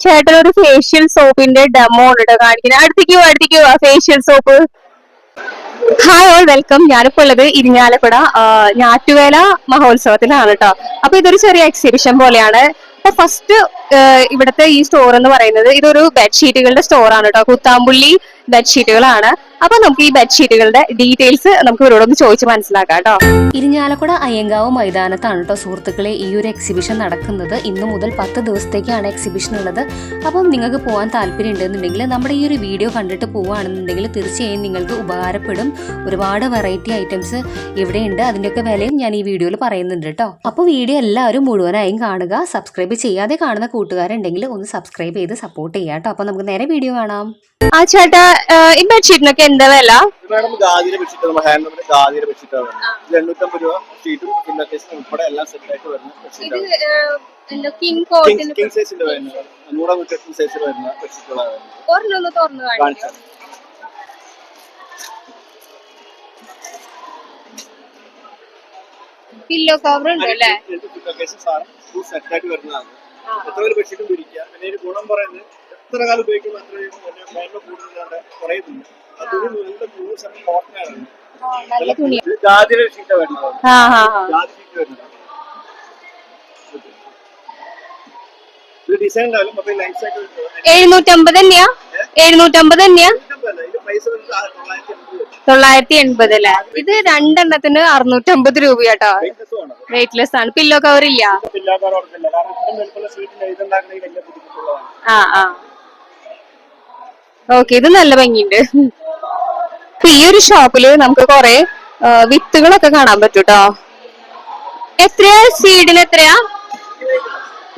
ചേട്ടൻ ഒരു facial സോപ്പിന്റെ demo ഉണ്ട് കാണിക്കുന്നത് അടുത്തേക്ക് അടുത്തേക്ക് facial soap hi all welcome ഞാനിപ്പോ ഉള്ളത് ഇരിഞ്ഞാലക്കുട ഞാറ്റുവേല മഹോത്സവത്തിലാണ് കേട്ടോ അപ്പൊ ഇതൊരു ചെറിയ എക്സിബിഷൻ പോലെയാണ്. അപ്പൊ ഫസ്റ്റ് ഇവിടുത്തെ ഈ സ്റ്റോർ എന്ന് പറയുന്നത് ഇതൊരു ബെഡ്ഷീറ്റുകളുടെ സ്റ്റോർ ആണ് കേട്ടോ കുത്താമ്പുള്ളി ബെഡ്ഷീറ്റുകളാണ് അപ്പൊ നമുക്ക് ഈ ബെഡ്ഷീറ്റുകളുടെ ഡീറ്റെയിൽസ് നമുക്ക് ഇവരോടൊന്ന് ചോദിച്ച് മനസ്സിലാക്കാം കേട്ടോ ഇരിഞ്ഞാലക്കുട അയ്യങ്കാവ് മൈതാനത്താണ് കേട്ടോ സുഹൃത്തുക്കളെ ഈ ഒരു എക്സിബിഷൻ നടക്കുന്നത്. ഇന്ന് മുതൽ പത്ത് ദിവസത്തേക്കാണ് എക്സിബിഷൻ ഉള്ളത്. അപ്പം നിങ്ങൾക്ക് പോകാൻ താല്പര്യം ഉണ്ടെന്നുണ്ടെങ്കിൽ നമ്മുടെ ഈ ഒരു വീഡിയോ കണ്ടിട്ട് പോവുകയാണെന്നുണ്ടെങ്കിൽ തീർച്ചയായും നിങ്ങൾക്ക് ഉപകാരപ്പെടും. ഒരുപാട് വെറൈറ്റി ഐറ്റംസ് ഇവിടെ ഉണ്ട് അതിന്റെയൊക്കെ വിലയും ഞാൻ ഈ വീഡിയോയിൽ പറയുന്നുണ്ട് കേട്ടോ അപ്പോൾ വീഡിയോ എല്ലാവരും മുഴുവനായും കാണുക. സബ്സ്ക്രൈബ് ചെയ്യാതെ കാണുന്ന കൂട്ടുകാരുണ്ടെങ്കിൽ ഒന്ന് സബ്സ്ക്രൈബ് ചെയ്ത് സപ്പോർട്ട് ചെയ്യാം കേട്ടോ അപ്പോൾ നമുക്ക് നേരെ വീഡിയോ കാണാം. ആ ചേട്ടാ ഈ ബെഡ്ഷീറ്റിനൊക്കെ എന്താ വില? മാഡം ഗാദിര ബെഡ്ഷീറ്റ് നമ്മൾ ഹാൻഡ് നമ്പർ ഗാദിര ബെഡ്ഷീറ്റ് ആണ്. ഇത് എണ്ണൂറ്റമ്പത് രൂപ ഷീറ്റും പിന്നെ ഉൾപ്പെടെ എല്ലാം സെറ്റ് ആയിട്ട് വരുന്ന ബെഡ്ഷീറ്റാണ് കിങ് കിങ് കിങ് സൈസിന്റെ വരുന്നത്. നൂറ് നൂറ്റെട്ട് സൈസിൽ വരുന്ന ബെഡ്ഷീറ്റുകളാണ് വരുന്നത് ഒരെണ്ണൊന്ന് തുറന്നു കാണിച്ചു പില്ലോ കവർ ഉണ്ട് അല്ലേ ഫുൾ സെറ്റ് ആയിട്ട് വരുന്നതാണ്. എത്ര വലിയ ബെഡ്ഷീറ്റും പിന്നെ ഇതിന് ഗുണം പറയുന്നത് എത്ര കാലം ഉപയോഗിക്കുമ്പോൾ അത്രയും മേന്മ കൂടുതലാണ് കുറയുന്നുണ്ട്. ആ തുണി നല്ല നൂറ് സമയം നല്ല തുണി. ഷീറ്റ് വരുന്നത് ആ ഷീറ്റ് വരുന്നത് എഴുന്നൂറ്റമ്പത് തന്നെയാ? എഴുന്നൂറ്റമ്പത് തന്നെയാ? ആ തൊള്ളായിരത്തി എൺപത് അല്ലെ? ഇത് രണ്ടെണ്ണത്തിന് അറുന്നൂറ്റമ്പത് രൂപ കേട്ടോ. വെയിറ്റ്ലെസ് ആണ്. പില്ലോ കവർ ഇല്ല. ആ ഉറപ്പില്ല. ഓക്കെ ഇത് നല്ല ഭംഗിയുണ്ട്. ഈ ഒരു ഷോപ്പിൽ നമുക്ക് കുറെ വിത്തുകളൊക്കെ കാണാൻ പറ്റും കേട്ടോ എത്രയാ? സീഡിന് എത്രയാ?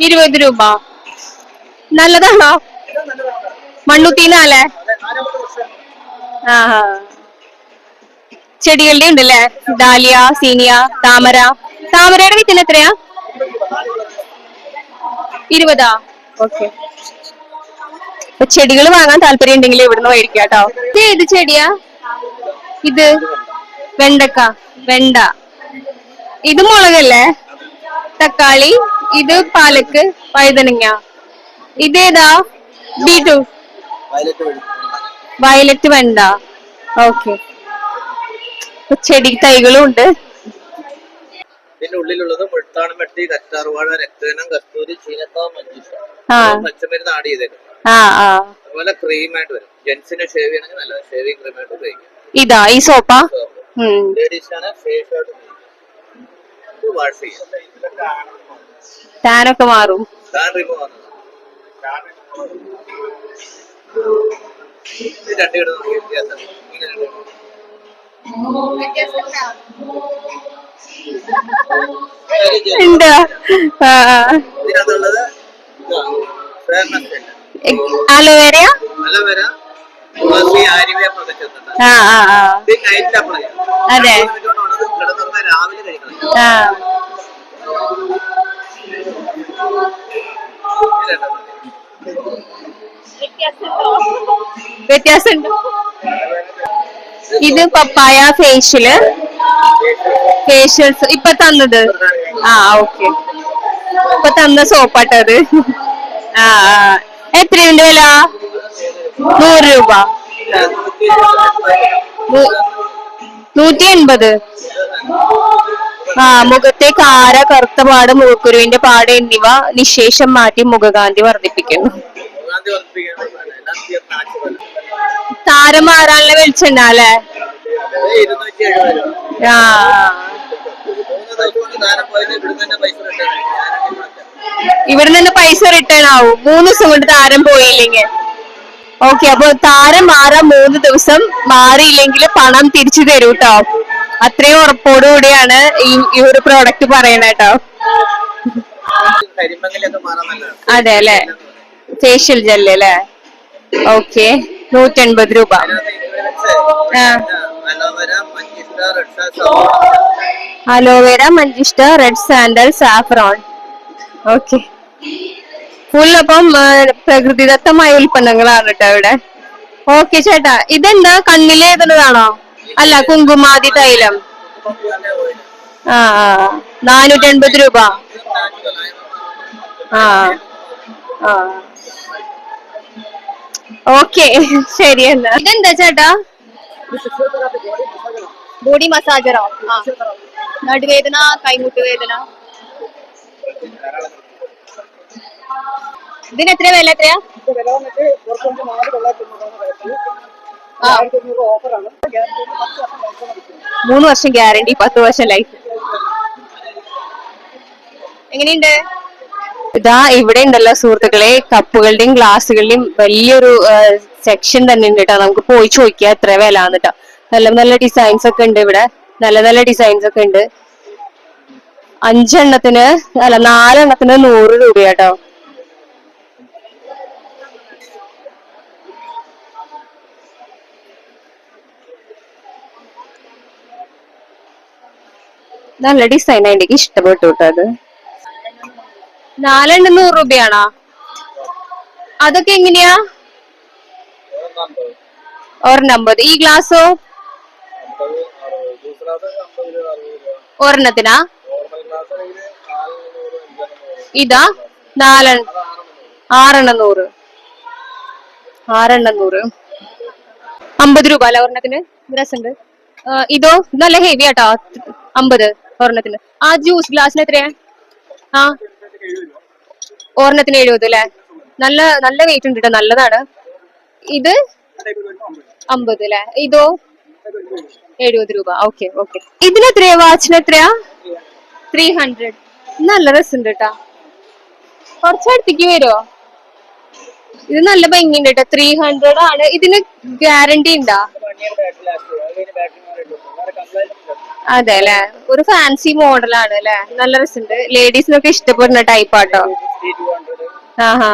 ഇരുപത് രൂപ. നല്ലതാണോ? മണ്ണുത്തിനാലേ ആഹാ. ചെടികളുടെ ഉണ്ടല്ലേ? ഡാലിയ സീനിയ താമര. താമരയുടെ വിത്തിന് എത്രയാ? ഇരുപതാ? ഓക്കെ ചെടികൾ വാങ്ങാൻ താല്പര്യം ഉണ്ടെങ്കിൽ ഇവിടുന്ന് മേടിക്കാം കേട്ടോ. ഇത് ഏത് ചെടിയാ? ഇത് വെണ്ടക്ക വെണ്ട. ഇത് മുളകല്ലേ? തക്കാളി ഇത് പാലക്ക് വഴുതനങ്ങ. ഇതേതാ ബീറ്റു. വയലറ്റ് വെണ്ട. ഓക്കെ. ചെടി തൈകളും ഉണ്ട്. ഇതിന്റെ ഉള്ളിലുള്ളത് മുഴുത്താണ് മെട്ടി കറ്റാർവാഴ രക്തനം കസ്തൂരി ചീനത്താവ് മഞ്ചിഷ പച്ചമരുന്ന് ആഡ് ചെയ്തേക്കും. അതുപോലെ ക്രീം ആയിട്ട് വരും. ജെന്റ്സിന് ഷേവ് ചെയ്യണമെങ്കിൽ ഷേവിംഗ് ക്രീം ആയിട്ട് ഉപയോഗിക്കാം. ഇതാ ഈ സോപ്പാ ഉം. ആണ് ഫേസ് വാഷ് ചെയ്യാം. ടാനൊക്കെ മാറും. ടാൻ റിമൂവ് ആണ്. ഇത് നമുക്ക് വ്യത്യാസം. ഇങ്ങനെ. ഉണ്ട് ഇതിനകത്തുള്ളത് അലോവേരയാ അലോവേര അതെ. വ്യത്യാസമുണ്ട്. ഇത് പപ്പായ ഫേഷ്യൽ ഫേഷ്യൽസ് ഇപ്പൊ തന്നത്. ആ ഓക്കെ. ഇപ്പൊ തന്ന സോപ്പാട്ടത് ആ ആ. എത്രയുണ്ട് വില? നൂറ് രൂപ. നൂറ്റി എൺപത് ആ മുഖത്തെ കാര കറുത്ത പാട്? മുഖക്കുരുവിന്റെ പാട് എന്നിവ നിശേഷം മാറ്റി മുഖകാന്തി വർദ്ധിപ്പിക്കുന്നു. താരം മാറാനുള്ള വെളിച്ചെണ്ണ അല്ലേ? ആ. ഇവിടെ നിന്ന് പൈസ റിട്ടേൺ ആവും. മൂന്ന് ദിവസം കൊണ്ട് താരം പോയില്ലെങ്കിൽ. ഓക്കെ അപ്പൊ താരം മാറാൻ മൂന്ന് ദിവസം മാറിയില്ലെങ്കിൽ പണം തിരിച്ചു തരൂ കേട്ടോ അത്രയും ഉറപ്പോടുകൂടിയാണ് ഈ ഈ ഒരു പ്രോഡക്റ്റ് പറയണ കേട്ടോ അതെ അല്ലെ? ഫേഷ്യൽ ജെല്ല് അല്ലെ? ഓക്കെ നൂറ്റൻപത് രൂപ. Aloe vera മഞ്ചിഷ്ട red sandal saffron okay. Full അപ്പം പ്രകൃതിദത്തമായ ഉൽപ്പന്നങ്ങളാണ് കേട്ടോ ഇവിടെ. ഓക്കെ ചേട്ടാ ഇതെന്താ? കണ്ണിലെ എഴുതുന്നതാണോ അല്ല കുങ്കുമാതി തൈലം. ആ നാനൂറ്റി എൺപത് രൂപ. ആ ആ. ഓക്കെ ശരി എന്നാ. ഇതെന്താ ചേട്ടാ? ബോഡി മസാജറോ? നടുവേദന കൈമുട്ട് വേദന ഇതിന് എത്ര വില എത്രയാ? വില മൂന്ന് വർഷം ഗ്യാരണ്ടി പത്ത് വർഷം ലൈഫ് എങ്ങനെയുണ്ട്? ഇതാ ഇവിടെ ഉണ്ടല്ലോ സുഹൃത്തുക്കളെ കപ്പുകളുടെയും ഗ്ലാസ്സുകളുടെയും വലിയൊരു സെക്ഷൻ തന്നെ ഉണ്ട് കേട്ടോ. നമുക്ക് പോയി ചോദിക്കാം എത്ര വില കേട്ടോ. നല്ല നല്ല ഡിസൈൻസ് ഒക്കെ ഉണ്ട് ഇവിടെ. നല്ല നല്ല ഡിസൈൻസ് ഒക്കെ ഉണ്ട്. അഞ്ചെണ്ണത്തിന് അല്ല നാലെണ്ണത്തിന് നൂറ് രൂപ കേട്ടോ നല്ല ഡിസൈൻ എനിക്ക് ഇഷ്ടപ്പെട്ടു കേട്ടോ അത്. നാലെണ്ണം നൂറ് രൂപയാണോ? അതൊക്കെ എങ്ങനെയാ? ഒരെണ്ണം അമ്പത് ഈ ഗ്ലാസോ? ഒരെണ്ണത്തിനാ? ഇതാ നാല ആറെണ്ണം നൂറ്. ആറെണ്ണം നൂറ്. അമ്പത് രൂപ അല്ല ഒരെണ്ണത്തിന്? രസമുണ്ട്? ഇതോ നല്ല ഹെവി ആട്ടോ. അമ്പത് ഒരെണ്ണത്തിന്. ആ ജ്യൂസ് ഗ്ലാസ്സിന് എത്രയാ? ആ ഒരെണ്ണത്തിന് എഴുപത് അല്ലേ? നല്ല നല്ല വെയിറ്റ് ഉണ്ട് കേട്ടോ നല്ലതാണ്. ഇത് അമ്പത് അല്ലേ? ഇതോ എഴുപത് രൂപ. ഓക്കെ ഓക്കെ ഇതിന് എത്രയാ? വാച്ചിന് എത്രയാ? ത്രീ ഹൺഡ്രഡ് നല്ല രസമുണ്ട് കേട്ടാ കുറച്ചടുത്തേക്ക് വരുമോ ഇത് നല്ല ഭംഗിയുണ്ട് കേട്ടോ ത്രീ ഹൺഡ്രഡ് ആണ്. ഇതിന് ഗ്യാരണ്ടി ഉണ്ടാ? അതെ അല്ലെ? ഒരു ഫാൻസി മോഡലാണ് അല്ലെ? നല്ല രസമുണ്ട്. ലേഡീസിനൊക്കെ ഇഷ്ടപ്പെടുന്ന ടൈപ്പ് ആട്ടോ. ആഹാ.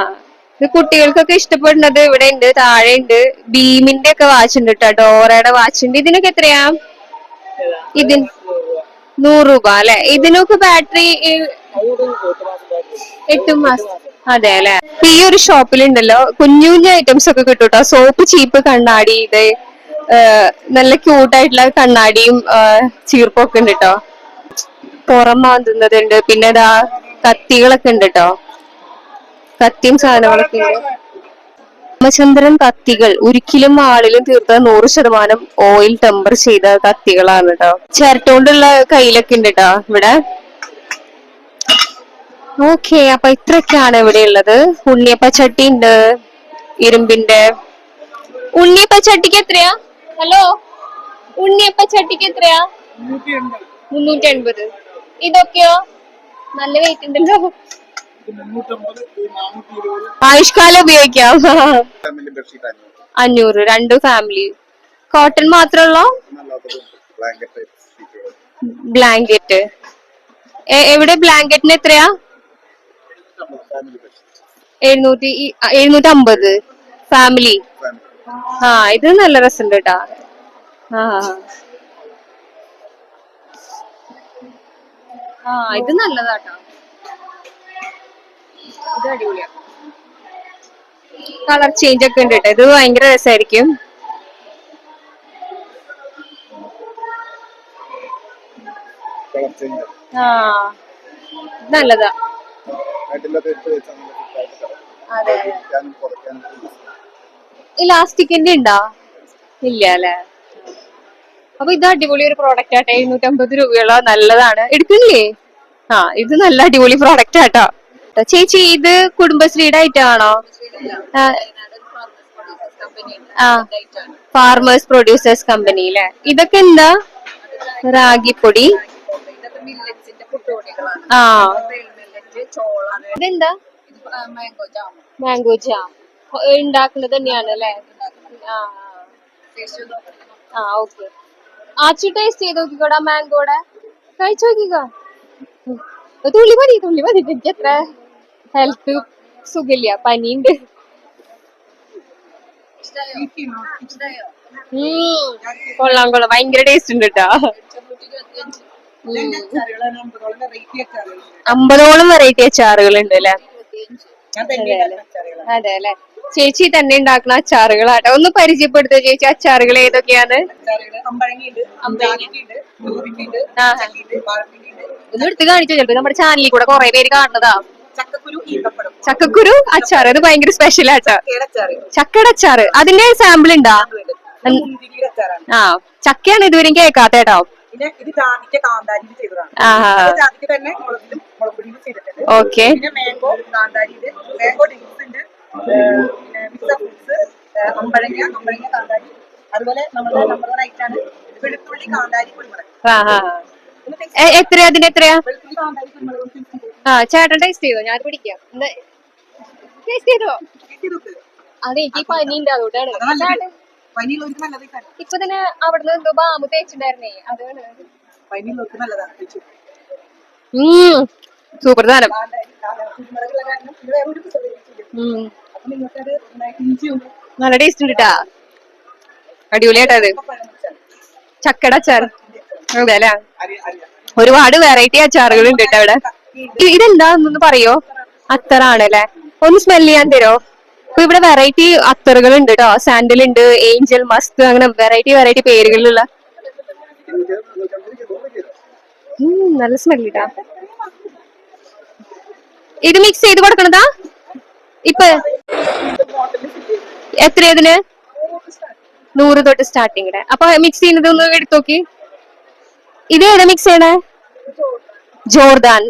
ഇത് കുട്ടികൾക്കൊക്കെ ഇഷ്ടപ്പെടുന്നത് ഇവിടെ ഉണ്ട് താഴെ ഉണ്ട് ബീമിന്റെ ഒക്കെ വാച്ച് ഉണ്ട് കേട്ടോ ഡോറയുടെ വാച്ച് ഉണ്ട്. ഇതിനൊക്കെ എത്രയാ? ഇതിന് നൂറ് രൂപ അല്ലെ? ഇതിനൊക്കെ ബാറ്ററി എട്ട് മാസം. അതെ അല്ലെ? ഈ ഒരു ഷോപ്പിലുണ്ടല്ലോ കുഞ്ഞു കുഞ്ഞു ഐറ്റംസ് ഒക്കെ കിട്ടും കേട്ടോ സോപ്പ് ചീപ്പ് കണ്ണാടി ഇത് നല്ല ക്യൂട്ടായിട്ടുള്ള കണ്ണാടിയും ചീർപ്പൊക്കെ ഉണ്ട് കേട്ടോ പുറം മാന്തുന്നതുണ്ട് പിന്നെ ഇതാ കത്തികളൊക്കെ ഉണ്ട് കേട്ടോ കത്തിയും സാധനങ്ങളൊക്കെ ഉണ്ട്. രാമചന്ദ്രൻ കത്തികൾ ഒരിക്കലും ആളിലും തീർത്ത നൂറ് ശതമാനം ഓയിൽ ടെമ്പർ ചെയ്ത കത്തികളാണ് കേട്ടോ ചിരട്ടോണ്ടുള്ള കയ്യിലൊക്കെ ഉണ്ട് കേട്ടോ ഇവിടെ. ഓക്കെ അപ്പൊ ഇത്രയൊക്കെയാണ് ഇവിടെ ഉള്ളത്. ഉണ്ണിയപ്പച്ചട്ടി ഉണ്ട് ഇരുമ്പിന്റെ. ഉണ്ണിയപ്പച്ചട്ടിക്ക് എത്രയാ? ഹലോ? ഉണ്ണിയപ്പച്ചട്ടിക്ക് എത്രയാ? മുന്നൂറ്റി എൺപത്. ഇതൊക്കെയോ? നല്ല വെയിറ്റ് ഉണ്ടല്ലോ. ആയുഷ്കാലം ഉപയോഗിക്കാം. അഞ്ഞൂറ് രണ്ട് ഫാമിലി കോട്ടൺ മാത്രമുള്ള ബ്ലാങ്കറ്റ് എവിടെ ബ്ലാങ്കറ്റിന് എത്രയാ? എഴുന്നൂറ്റി എഴുന്നൂറ്റി അമ്പത് ഫാമിലി ഫാമിലി ആ ഇത് നല്ല രസമുണ്ട് കേട്ടാ ആ. ആ ഇത് നല്ലതാട്ടോ ഇത് അടിപൊളിയാ കളർ ചേഞ്ച് ഒക്കെ ഉണ്ട് കേട്ടോ ഇത് ഭയങ്കര രസമായിരിക്കും ആ നല്ലതാ. അതെ. ഇലാസ്റ്റിക്കിന്റെ ഉണ്ടോ? ഇല്ല അല്ലേ അപ്പൊ ഇത് അടിപൊളി ഒരു പ്രോഡക്റ്റ് ആട്ടെ. എഴുന്നൂറ്റമ്പത് രൂപയുള്ള നല്ലതാണ്. എടുക്കില്ലേ ആ ഇത് നല്ല അടിപൊളി പ്രോഡക്റ്റ് ആട്ടോ. ട്ടോ, ചേച്ചി ഇത് കുടുംബശ്രീയുടെ ഐറ്റമാണോ ആ. ഫാർമേഴ്സ് പ്രൊഡ്യൂസേഴ്സ് കമ്പനി അല്ലെ ഇതൊക്കെ എന്താ? റാഗിപ്പൊടി. ആ. ഇതെന്താ? മാംഗോ ജാം ഉണ്ടാക്കുന്നത് തന്നെയാണ് അല്ലേ? ആ ഓക്കെ. ആച്ചു ടേസ്റ്റ് ചെയ്ത് നോക്കിക്കോടാ മാംഗോടെ കഴിച്ചു നോക്കിക്കോ. തുള്ളി മതി തുള്ളി മതി എനിക്ക് എത്ര ഹെൽത്ത് സുഖില്ല പനിയുണ്ട്. കൊള്ളാം കൊള്ളാം. ഭയങ്കര ടേസ്റ്റ് ഉണ്ട് കേട്ടോ അമ്പതോളം വെറൈറ്റി അച്ചാറുകൾ ഉണ്ട്. അല്ലെ അതെ അല്ലെ ചേച്ചി തന്നെ ഉണ്ടാക്കുന്ന അച്ചാറുകളാട്ടെ ഒന്ന് പരിചയപ്പെടുത്തോ ചേച്ചി അച്ചാറുകൾ ഏതൊക്കെയാണ്. ഒന്ന് എടുത്ത് കാണിച്ചോ ചിലപ്പോ നമ്മുടെ ചാനലിൽ കൂടെ കുറെ പേര് കാണുന്നതാ. ചക്കക്കുരു. അച്ചാർ അത് ഭയങ്കര സ്പെഷ്യൽ അച്ചാർ ചക്കയുടെ അച്ചാറ്. അതിന്റെ സാമ്പിൾ ഉണ്ടാ? ആ ചക്കയാണ് ഇതുവരെ കേൾക്കാത്ത കേട്ടോ. പിന്നെ ഇത് ജാതിക്ക കാന്താരിയിൽ ചെയ്തതാണ്. ആഹാ. തന്നെ മുളകിലും മുളക് പൊടിയിലും ചെയ്തിട്ടുണ്ട്. ഓക്കെ. അമ്പഴങ്ങ അമ്പഴങ്ങ കാന്താരി. അതുപോലെ നമ്മുടെ നമ്പർ വൺ ആയിട്ടാണ് വെളുത്തുള്ളി കാന്താരി കുരുമുളക്. എത്രയാ അതിന്റെ എത്രയാ? ആ ചേട്ടൻ ടേസ്റ്റ് ചെയ്തോ? ഞാൻ പിടിക്കാം. ടേസ്റ്റ് ചെയ്തോ? അതെ എനിക്ക് പനി ഉണ്ട് അതുകൊണ്ടാണ്. ഇപ്പൊ തന്നെ അവിടുന്ന് എന്തോ ബാമ്പ് തേച്ചിട്ടുണ്ടായിരുന്നേ. അതാണ് സൂപ്പർ സാധനം. നല്ല ടേസ്റ്റ് ഉണ്ട് കേട്ടാ അടിപൊളിയായിട്ടാ അത് പഴം വെച്ചാൽ ചക്കട അച്ചാർ. അതെ അല്ലെ ഒരുപാട് വെറൈറ്റി അച്ചാറുകൾ ഉണ്ട്. കേട്ടോ അവിടെ ഇതെന്താന്നൊന്ന് പറയോ? അത്തറാണ് അല്ലേ ഒന്ന് സ്മെൽ ചെയ്യാൻ തരോ? അപ്പൊ ഇവിടെ വെറൈറ്റി അത്തറുകൾ ഉണ്ട് കേട്ടോ. സാൻഡൽ ഉണ്ട് ഏഞ്ചൽ മസ്ത് അങ്ങനെ വെറൈറ്റി വെറൈറ്റി പേരുകളിലുള്ള. നല്ല സ്മെല്ലിട്ടാ ഇത് മിക്സ് ചെയ്ത് കൊടുക്കണതാ? ഇപ്പൊ എത്ര ഇതിന്? നൂറ് തൊട്ട് സ്റ്റാർട്ടിങ് അപ്പൊ മിക്സ് ചെയ്യുന്നത് ഒന്ന് എടുത്തു നോക്കി. ഇത് ഏതാ മിക്സ് ചെയ്യണേ? ജോർദാൻ.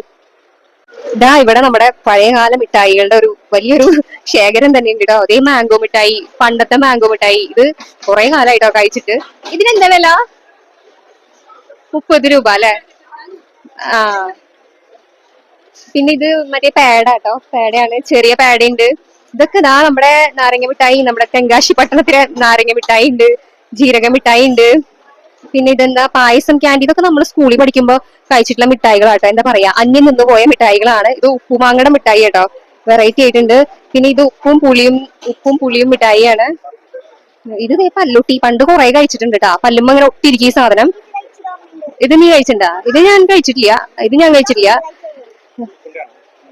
ഇതാ ഇവിടെ നമ്മുടെ പഴയകാല മിഠായികളുടെ ഒരു വലിയൊരു ശേഖരം തന്നെ ഉണ്ട് കേട്ടോ അതേ മാംഗോ മിഠായി പണ്ടത്തെ മാംഗോ മിഠായി. ഇത് കുറെ കാലമായിട്ടോ കഴിച്ചിട്ട്. ഇതിനെന്താ വില? മുപ്പത് രൂപ അല്ലെ? ആ. പിന്നെ ഇത് മറ്റേ പേട കേട്ടോ പേടയാണ്. ചെറിയ പേടയുണ്ട്. ഇതൊക്കെ ഇതാ നമ്മുടെ നാരങ്ങ മിഠായി നമ്മുടെ തെങ്കാശി പട്ടണത്തിലെ നാരങ്ങ മിഠായി ഉണ്ട് ജീരക മിഠായി ഉണ്ട് പിന്നെ ഇതെന്താ പായസം ക്യാൻഡി ഇതൊക്കെ നമ്മൾ സ്കൂളിൽ പഠിക്കുമ്പോൾ കഴിച്ചിട്ടുള്ള മിഠായികളാട്ടോ എന്താ പറയാ? അന്യം നിന്ന് പോയ മിഠായികളാണ്. ഇത് ഉപ്പുമാങ്ങയുടെ മിഠായി കേട്ടോ. വെറൈറ്റി ആയിട്ടുണ്ട്. പിന്നെ ഇത് ഉപ്പും പുളിയും ഉപ്പും പുളിയും മിഠായിയാണ്. ഇത് പല്ലുട്ടി. പണ്ട് കുറെ കഴിച്ചിട്ടുണ്ട് കേട്ടോ. പല്ലുമ്പോ ഇങ്ങനെ ഒട്ടിരിക്കും ഈ സാധനം. ഇത് നീ കഴിച്ചിട്ടുണ്ടാ? ഇത് ഞാൻ കഴിച്ചിട്ടില്ല. ഇത് ഞാൻ കഴിച്ചിട്ടില്ല.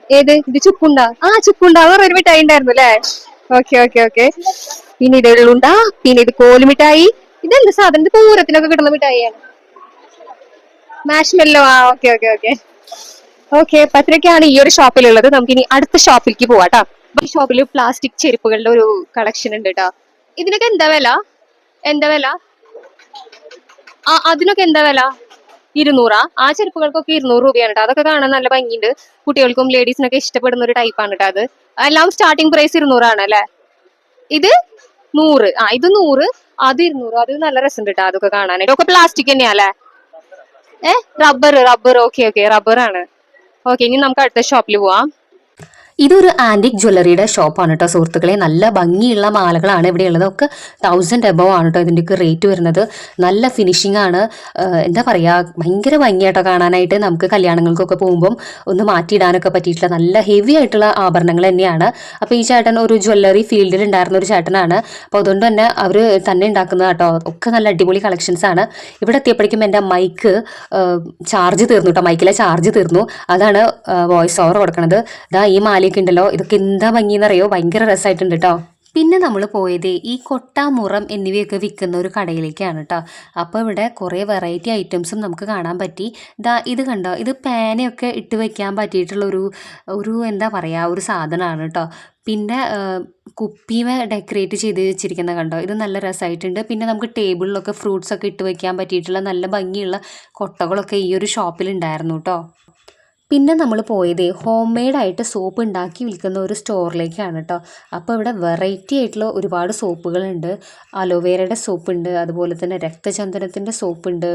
ഏത്? ഇത് ചുക്കുണ്ട? ആ ചുക്കുണ്ട? എന്ന് ഒരു മിഠായി ഉണ്ടായിരുന്നു അല്ലേ? ഓക്കെ ഓക്കെ ഓക്കെ പിന്നെ ഇത് എള്ളുണ്ട പിന്നെ ഇത് കോലുമിഠായി. ഇതെന്ത് സാധനം ഇത് പൂരത്തിനൊക്കെ കിട്ടുന്ന മിഠായിയാണ്. മാഷ്മെല്ലോ ആ ഓക്കെ ഓക്കെ ഓക്കെ ഓക്കെ അപ്പൊ അത്രയൊക്കെയാണ് ഈ ഒരു ഷോപ്പിലുള്ളത്. നമുക്ക് ഇനി അടുത്ത ഷോപ്പിലേക്ക് പോവാട്ടോ ഈ ഷോപ്പിൽ പ്ലാസ്റ്റിക് ചെരുപ്പുകളുടെ ഒരു കളക്ഷൻ ഉണ്ട് കേട്ടോ ഇതിനൊക്കെ എന്താ വില? എന്താ വില? ആ അതിനൊക്കെ എന്താ വില? ഇരുന്നൂറാ? ആ ചെരുപ്പുകൾക്കൊക്കെ ഇരുന്നൂറ് രൂപയാണ് കേട്ടോ അതൊക്കെ കാണാൻ നല്ല ഭംഗിയുണ്ട്. കുട്ടികൾക്കും ലേഡീസിനൊക്കെ ഇഷ്ടപ്പെടുന്ന ഒരു ടൈപ്പാണ് കേട്ടോ അത്. എല്ലാം സ്റ്റാർട്ടിംഗ് പ്രൈസ് ഇരുന്നൂറാണ് അല്ലേ? ഇത് നൂറ്. ആ ഇത് നൂറ്. അത് ഇരുന്നൂറ്. അത് നല്ല രസമുണ്ട് കേട്ടോ അതൊക്കെ കാണാനായിട്ട്. ഒക്കെ പ്ലാസ്റ്റിക് തന്നെയാ അല്ലേ റബ്ബർ റബ്ബർ ഓക്കെ ഓക്കെ റബ്ബറാണ് ഓക്കെ ഇനി നമുക്ക് അടുത്ത ഷോപ്പിൽ പോവാം. ഇതൊരു ആന്റിക് ജ്വല്ലറിയുടെ ഷോപ്പാണ് കേട്ടോ സുഹൃത്തുക്കളെ. നല്ല ഭംഗിയുള്ള മാലകളാണ് ഇവിടെ ഉള്ളത്. ഒക്കെ തൗസൻഡ് എബവ് ആണ് കേട്ടോ ഇതിന്റെയൊക്കെ റേറ്റ് വരുന്നത്. നല്ല ഫിനിഷിംഗ് ആണ്. എന്താ പറയുക ഭയങ്കര ഭംഗിയായിട്ടോ കാണാനായിട്ട് നമുക്ക് കല്യാണങ്ങൾക്കൊക്കെ പോകുമ്പം ഒന്ന് മാറ്റിയിടാനൊക്കെ പറ്റിയിട്ടുള്ള നല്ല ഹെവി ആയിട്ടുള്ള ആഭരണങ്ങൾ തന്നെയാണ്. അപ്പോൾ ഈ ചേട്ടൻ ഒരു ജ്വല്ലറി ഫീൽഡിൽ ഉണ്ടായിരുന്ന ഒരു ചേട്ടനാണ്. അപ്പോൾ അതുകൊണ്ട് തന്നെ അവർ തന്നെ ഉണ്ടാക്കുന്നത് കേട്ടോ ഒക്കെ നല്ല അടിപൊളി കളക്ഷൻസ് ആണ്. ഇവിടെ എത്തിയപ്പോഴേക്കും എന്റെ മൈക്ക് ചാർജ് തീർന്നു കേട്ടോ മൈക്കിലെ ചാർജ് തീർന്നു. അതാണ് വോയിസ് ഓവർ കൊടുക്കുന്നത് ഇതാ ഈ മാലയൊക്കെ ഉണ്ടല്ലോ. ഇതൊക്കെ എന്താ ഭംഗിയെന്നറിയോ ഭയങ്കര രസമായിട്ടുണ്ട് കേട്ടോ പിന്നെ നമ്മൾ പോയത് ഈ കൊട്ട മുറം എന്നിവയൊക്കെ വിൽക്കുന്ന ഒരു കടയിലേക്കാണ് കേട്ടോ അപ്പോൾ ഇവിടെ കുറേ വെറൈറ്റി ഐറ്റംസും നമുക്ക് കാണാൻ പറ്റി. ദാ ഇത് കണ്ടോ? ഇത് പാനയൊക്കെ ഇട്ട് വെക്കാൻ പറ്റിയിട്ടുള്ളൊരു ഒരു എന്താ പറയുക ഒരു സാധനമാണ് കേട്ടോ പിന്നെ കുപ്പിമ ഡെക്കറേറ്റ് ചെയ്ത് വെച്ചിരിക്കുന്ന കണ്ടോ? ഇത് നല്ല രസമായിട്ടുണ്ട് പിന്നെ നമുക്ക് ടേബിളിലൊക്കെ ഫ്രൂട്ട്സൊക്കെ ഇട്ട് വെക്കാൻ പറ്റിയിട്ടുള്ള നല്ല ഭംഗിയുള്ള കൊട്ടകളൊക്കെ ഈ ഒരു ഷോപ്പിലുണ്ടായിരുന്നു കേട്ടോ പിന്നെ നമ്മൾ പോയത് ഹോം മെയ്ഡായിട്ട് സോപ്പ് ഉണ്ടാക്കി വിൽക്കുന്ന ഒരു സ്റ്റോറിലേക്കാണ് കേട്ടോ അപ്പോൾ ഇവിടെ വെറൈറ്റി ആയിട്ടുള്ള ഒരുപാട് സോപ്പുകളുണ്ട് അലോവേരയുടെ സോപ്പുണ്ട് അതുപോലെ തന്നെ രക്തചന്ദനത്തിന്റെ സോപ്പുണ്ട്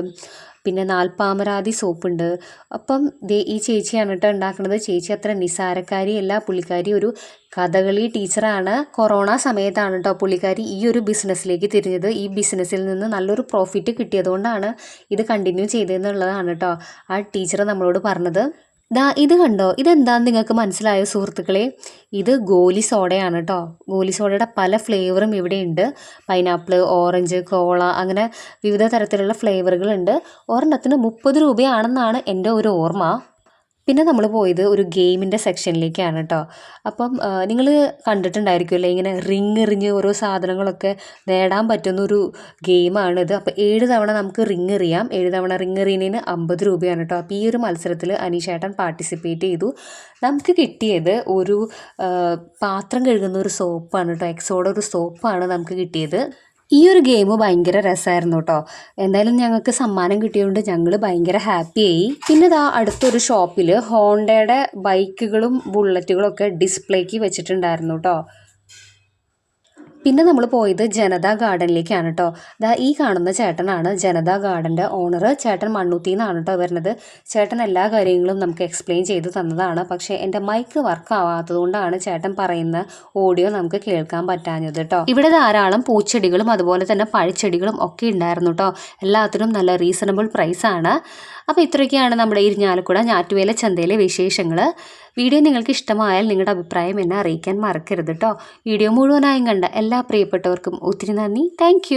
പിന്നെ നാൽപ്പാമരാതി സോപ്പുണ്ട് അപ്പം ദേ ഈ ചേച്ചിയാണ് കേട്ടോ ഉണ്ടാക്കുന്നത് ചേച്ചി അത്ര നിസാരക്കാരിയല്ല പുള്ളിക്കാരി ഒരു കഥകളി ടീച്ചറാണ് കൊറോണ സമയത്താണ് കേട്ടോ പുള്ളിക്കാരി ഈ ഒരു ബിസിനസ്സിലേക്ക് തിരിഞ്ഞത്. ഈ ബിസിനസ്സിൽ നിന്ന് നല്ലൊരു പ്രോഫിറ്റ് കിട്ടിയതുകൊണ്ടാണ് ഇത് കണ്ടിന്യൂ ചെയ്തതെന്നുള്ളതാണ് കേട്ടോ ആ ടീച്ചർ നമ്മളോട് പറഞ്ഞത്. ദാ ഇത് കണ്ടോ? ഇതെന്താന്ന് നിങ്ങൾക്ക് മനസ്സിലായോ സുഹൃത്തുക്കളെ? ഇത് ഗോലി സോഡയാണ് കേട്ടോ ഗോലി സോഡയുടെ പല ഫ്ലേവറും ഇവിടെ ഉണ്ട് പൈനാപ്പിൾ ഓറഞ്ച് കോള അങ്ങനെ വിവിധ തരത്തിലുള്ള ഫ്ലേവറുകളുണ്ട്. ഒരെണ്ണത്തിന് മുപ്പത് രൂപയാണെന്നാണ് എന്റെ ഒരു ഓർമ്മ. പിന്നെ നമ്മൾ പോയത് ഒരു ഗെയിമിന്റെ സെക്ഷനിലേക്കാണ് കേട്ടോ അപ്പം നിങ്ങൾ കണ്ടിട്ടുണ്ടായിരിക്കുമല്ലേ ഇങ്ങനെ റിങ് എറിഞ്ഞ് ഓരോ സാധനങ്ങളൊക്കെ നേടാൻ പറ്റുന്ന ഒരു ഗെയിമാണിത്. അപ്പോൾ ഏഴ് തവണ നമുക്ക് റിങ് എറിയാം. ഏഴ് തവണ റിങ് എറിയുന്നതിന് അമ്പത് രൂപയാണ് കേട്ടോ അപ്പോൾ ഈ ഒരു മത്സരത്തിൽ അനീഷേട്ടൻ പാർട്ടിസിപ്പേറ്റ് ചെയ്തു. നമുക്ക് കിട്ടിയത് ഒരു പാത്രം കഴുകുന്ന ഒരു സോപ്പാണ് കേട്ടോ എക്സോടെ ഒരു സോപ്പാണ് നമുക്ക് കിട്ടിയത്. ഈ ഒരു ഗെയിം ഭയങ്കര രസമായിരുന്നു കേട്ടോ എന്തായാലും ഞങ്ങൾക്ക് സമ്മാനം കിട്ടിയതുകൊണ്ട് ഞങ്ങൾ ഭയങ്കര ഹാപ്പിയായി പിന്നെ ഇതാ അടുത്തൊരു ഷോപ്പിൽ ഹോണ്ടയുടെ ബൈക്കുകളും ബുള്ളറ്റുകളും ഒക്കെ ഡിസ്പ്ലേക്ക് വെച്ചിട്ടുണ്ടായിരുന്നു കേട്ടോ പിന്നെ നമ്മൾ പോയത് ജനതാ ഗാർഡനിലേക്കാണ് കേട്ടോ. ദാ ഈ കാണുന്ന ചേട്ടനാണ് ജനതാ ഗാർഡന്റെ ഓണർ ചേട്ടൻ മണ്ണുത്തി നിന്നാണ് കേട്ടോ വരുന്നത്. ചേട്ടൻ എല്ലാ കാര്യങ്ങളും നമുക്ക് എക്സ്പ്ലെയിൻ ചെയ്ത് തന്നതാണ്. പക്ഷേ എന്റെ മൈക്ക് വർക്ക് ആവാത്തതുകൊണ്ടാണ് ചേട്ടൻ പറയുന്ന ഓഡിയോ നമുക്ക് കേൾക്കാൻ പറ്റാഞ്ഞത് കേട്ടോ. ഇവിടെ ധാരാളം പൂച്ചെടികളും അതുപോലെ തന്നെ പഴച്ചെടികളും ഒക്കെ ഉണ്ടായിരുന്നു കേട്ടോ. എല്ലാത്തിനും നല്ല റീസണബിൾ പ്രൈസാണ് അപ്പോൾ ഇത്രയൊക്കെയാണ് നമ്മുടെ ഇരിഞ്ഞാലക്കുട ഞാറ്റുവേല ചന്തയിലെ വിശേഷങ്ങൾ വീഡിയോ നിങ്ങൾക്ക് ഇഷ്ടമായാൽ നിങ്ങളുടെ അഭിപ്രായം എന്നെ അറിയിക്കാൻ മറക്കരുത് കേട്ടോ വീഡിയോ മുഴുവനായും കണ്ട എല്ലാ പ്രിയപ്പെട്ടവർക്കും ഒത്തിരി നന്ദി. താങ്ക്